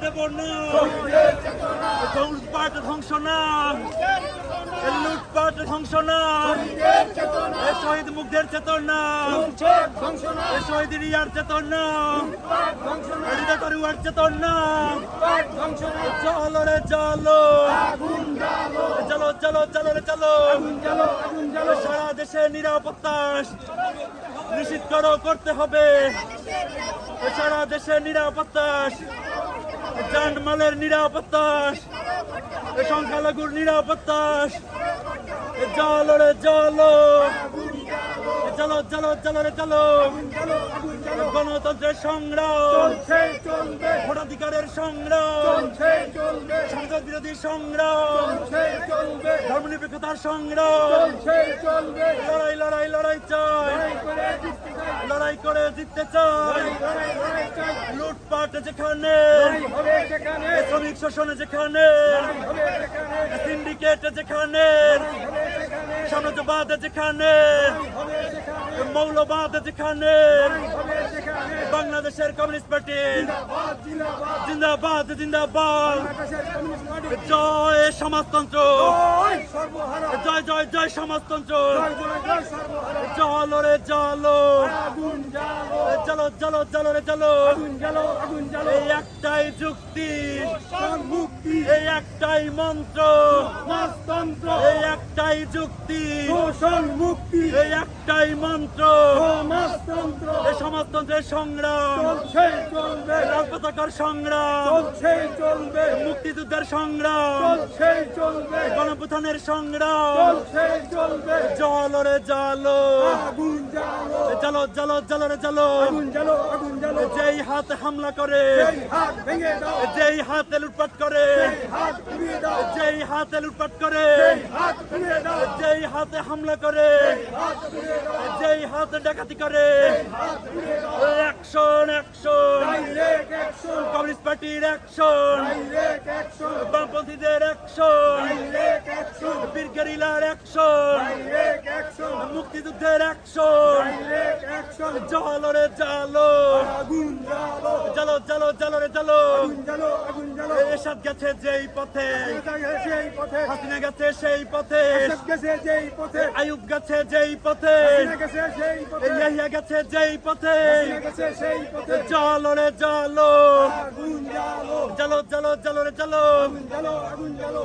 চেতনা লুটপাট ধ্বংস না। লুটপাট ধ্বংস না। শহীদ শহীদ রিয়ার চেতনা তরুয়ার চেতনা চলো রে চলো চলো চলো চলো চলো সারা দেশে নিরাপত্তা নিশ্চিত করো, করতে হবে। সারা দেশে নিরাপত্তা জানমালের নিরাপত্তা সংখ্যালঘুর নিরাপত্তা জল রে জল চলো চলো চলো রে চলো গণতন্ত্রের সংগ্রাম ভোটাধিকারের সংগ্রাম সংসদ বিরোধী সংগ্রাম ধর্মনিরপেক্ষতার সংগ্রাম। লড়াই লড়াই লড়াই চাই। লড়াই করে জিততে চাই। লুটপাট যেখানে, শ্রমিক শোষণ যেখানে সিন্ডিকেট যেখানে, সাম্রাজ্যবাদ যেখানে, মৌলবাদ যেখানে বাংলাদেশের কমিউনিস্ট পার্টি জিন্দাবাদ জিন্দাবাদ। জয় সমাজতন্ত্র। জয় জয় জয় সমাজতন্ত্র। চলো রে চলো চলো চলো চলো রে চলো এই একটাই যুক্তি। এই একটাই মন্ত্র। এই একটাই যুক্তি। মুক্তি। এই একটাই মন্ত্র। এই সমাজতন্ত্রের সংগ্রাম। লাল পতাকার সংগ্রাম। মুক্তিযুদ্ধের সংগ্রাম। গণপ্রথানের সংগ্রাম। জলো রে জলো আগুন জ্বালো। চলো চলো চলো রে চলো আগুন জ্বালো আগুন জ্বালো। যেই হাত হামলা করে এই হাত ভেঙে দাও। যেই হাতে লুটপাট করে হাত লুটপাট করে। যেই হাতে হামলা করে, যেই হাতে ডাকাতি করে অ্যাকশন অ্যাকশন কমিউনিস্ট পার্টির অ্যাকশন বামপন্থীদের অ্যাকশন বীর গেরিলার অ্যাকশন মুক্তিযুদ্ধের অ্যাকশন জালো রে জালো আগুন জ্বালো চলো চলো রে জ্বালো। এসব গেছে যেই পথে। সেই পথে। হাসিনা গেছে সেই পথে। গেছে যেই পথে। আয়ুব গেছে যেই পথে। ইয়াহিয়া গেছে যেই পথে। হাসিনা সেই পথে। চলো রে চলো জ্বালো। চলো চলো চলো রে চলো জ্বালো।